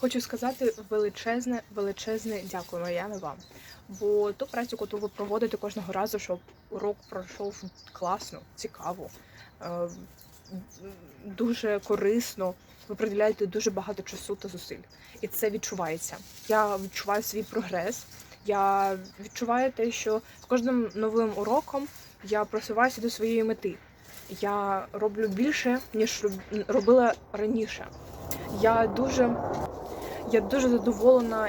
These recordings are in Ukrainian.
Хочу сказати величезне, величезне дякую, Мар'яна, вам. Бо ту працю, яку ви проводите кожного разу, щоб урок пройшов класно, цікаво, е, дуже корисно. Ви приділяєте дуже багато часу та зусиль, і це відчувається. Я відчуваю свій прогрес. Я відчуваю те, що з кожним новим уроком я просуваюся до своєї мети. Я роблю більше, ніж робила раніше. Я дуже, я дуже задоволена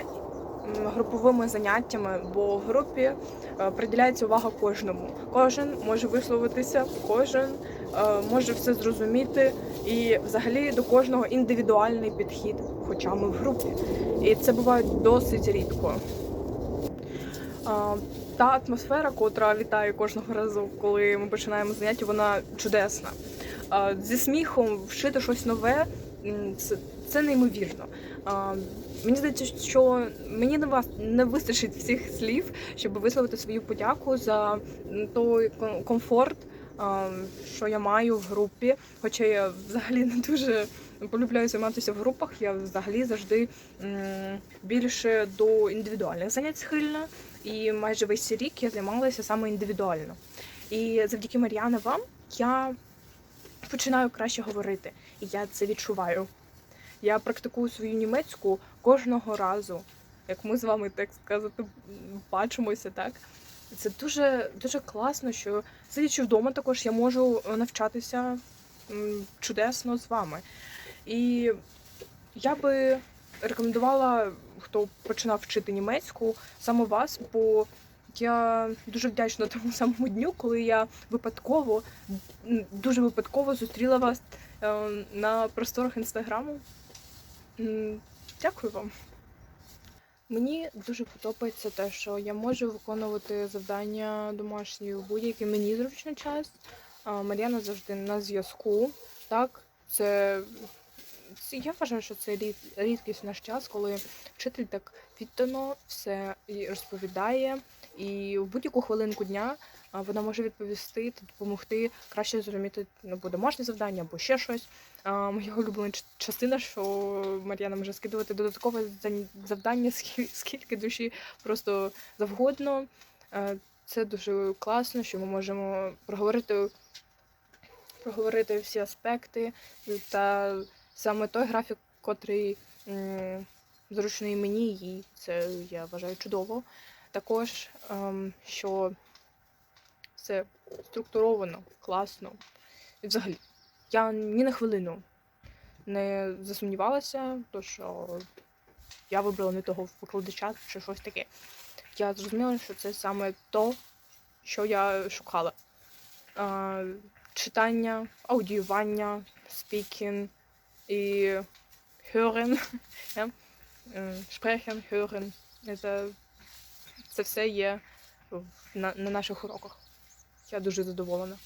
груповими заняттями, бо в групі е, приділяється увага кожному. Кожен може висловитися, кожен е, може все зрозуміти, і взагалі до кожного індивідуальний підхід, хоча ми в групі. І це буває досить рідко. Та атмосфера, котра вітає кожного разу, коли ми починаємо заняття, вона чудесна. Зі сміхом вшити щось нове це, це неймовірно. А, Мені здається, що мені не вас не вистачить всіх слів, щоб висловити свою подяку за той комфорт, що я маю в групі. Хоча я взагалі не дуже полюбляю займатися в групах, я взагалі завжди більше до індивідуальних занять схильна. І майже весь рік я займалася саме індивідуально. І завдяки Мар'яна вам я починаю краще говорити, і я це відчуваю. Я практикую свою німецьку кожного разу, як ми з вами так сказати бачимося, так. Це дуже дуже класно, що сидячи вдома, також я можу навчатися чудесно з вами. І я би рекомендувала, хто починав вчити німецьку, саме вас, бо я дуже вдячна тому самому дню, коли я випадково, дуже випадково зустріла вас е, на просторах інстаграму. Дякую вам. Мені дуже подобається те, що я можу виконувати завдання домашні в будь-який мені зручний час. Мар'яна завжди на зв'язку. Так, це, я вважаю, що це рід, рідкість наш час, коли вчитель так віддано все розповідає, і в будь-яку хвилинку дня вона може відповісти та допомогти краще зрозуміти ну, або домашнє завдання, або ще щось. Моя улюблена частина, що Мар'яна може скидувати додаткове завдання, скільки душі просто завгодно. Це дуже класно, що ми можемо проговорити, проговорити всі аспекти та саме той графік, котрий зручний мені, їй. це я вважаю чудово. Також, ем, що все структуровано, класно. І взагалі, я ні на хвилину не засумнівалася, то що я вибрала не того викладача чи щось таке. Я зрозуміла, що це саме то, що я шукала. А, читання, аудіювання, спікінг і hören? Е, sprechen, hören. Це, це все є на, на наших уроках. Я дуже задоволена.